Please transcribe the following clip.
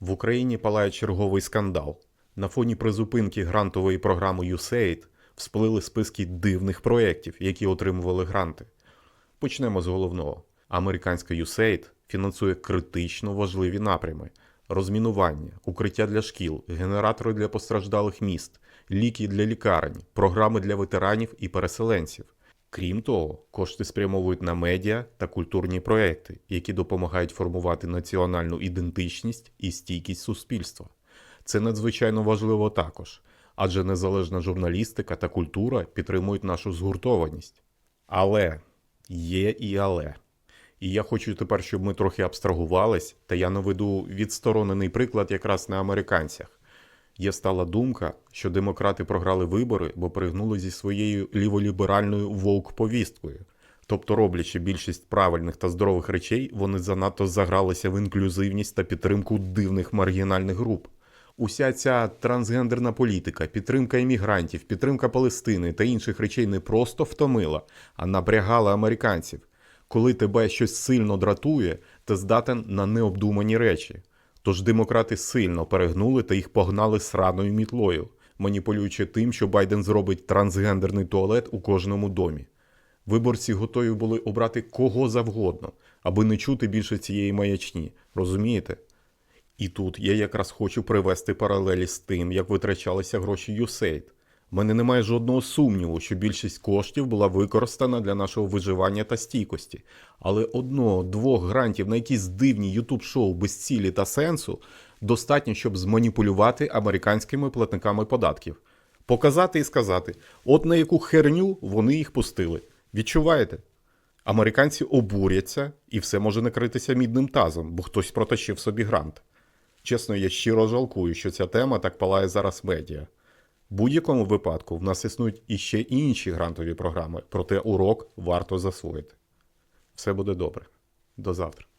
В Україні палає черговий скандал. На фоні призупинки грантової програми USAID всплили списки дивних проєктів, які отримували гранти. Почнемо з головного. Американська USAID фінансує критично важливі напрями: розмінування, укриття для шкіл, генератори для постраждалих міст, ліки для лікарень, програми для ветеранів і переселенців. Крім того, кошти спрямовують на медіа та культурні проекти, які допомагають формувати національну ідентичність і стійкість суспільства. Це надзвичайно важливо також, адже незалежна журналістика та культура підтримують нашу згуртованість. Але є і але. І я хочу тепер, щоб ми трохи абстрагувались, та я наведу відсторонений приклад якраз на американцях. Є стала думка, що демократи програли вибори, бо пригнули зі своєю ліволіберальною вовк-повісткою. Тобто, роблячи більшість правильних та здорових речей, вони занадто загралися в інклюзивність та підтримку дивних маргінальних груп. Уся ця трансгендерна політика, підтримка іммігрантів, підтримка Палестини та інших речей не просто втомила, а напрягала американців. Коли тебе щось сильно дратує, ти здатен на необдумані речі. Тож демократи сильно перегнули та їх погнали сраною мітлою, маніпулюючи тим, що Байден зробить трансгендерний туалет у кожному домі. Виборці готові були обрати кого завгодно, аби не чути більше цієї маячні. Розумієте? І тут я якраз хочу привести паралелі з тим, як витрачалися гроші USAID. В мене немає жодного сумніву, що більшість коштів була використана для нашого виживання та стійкості. Але одного-двох грантів на якісь дивні YouTube шоу без цілі та сенсу достатньо, щоб зманіпулювати американськими платниками податків. Показати і сказати, от на яку херню вони їх пустили. Відчуваєте? Американці обуряться і все може накритися мідним тазом, бо хтось протащив собі грант. Чесно, я щиро жалкую, що ця тема так палає зараз медіа. Будь-якому випадку в нас існують іще інші грантові програми, проте урок варто засвоїти. Все буде добре. До завтра.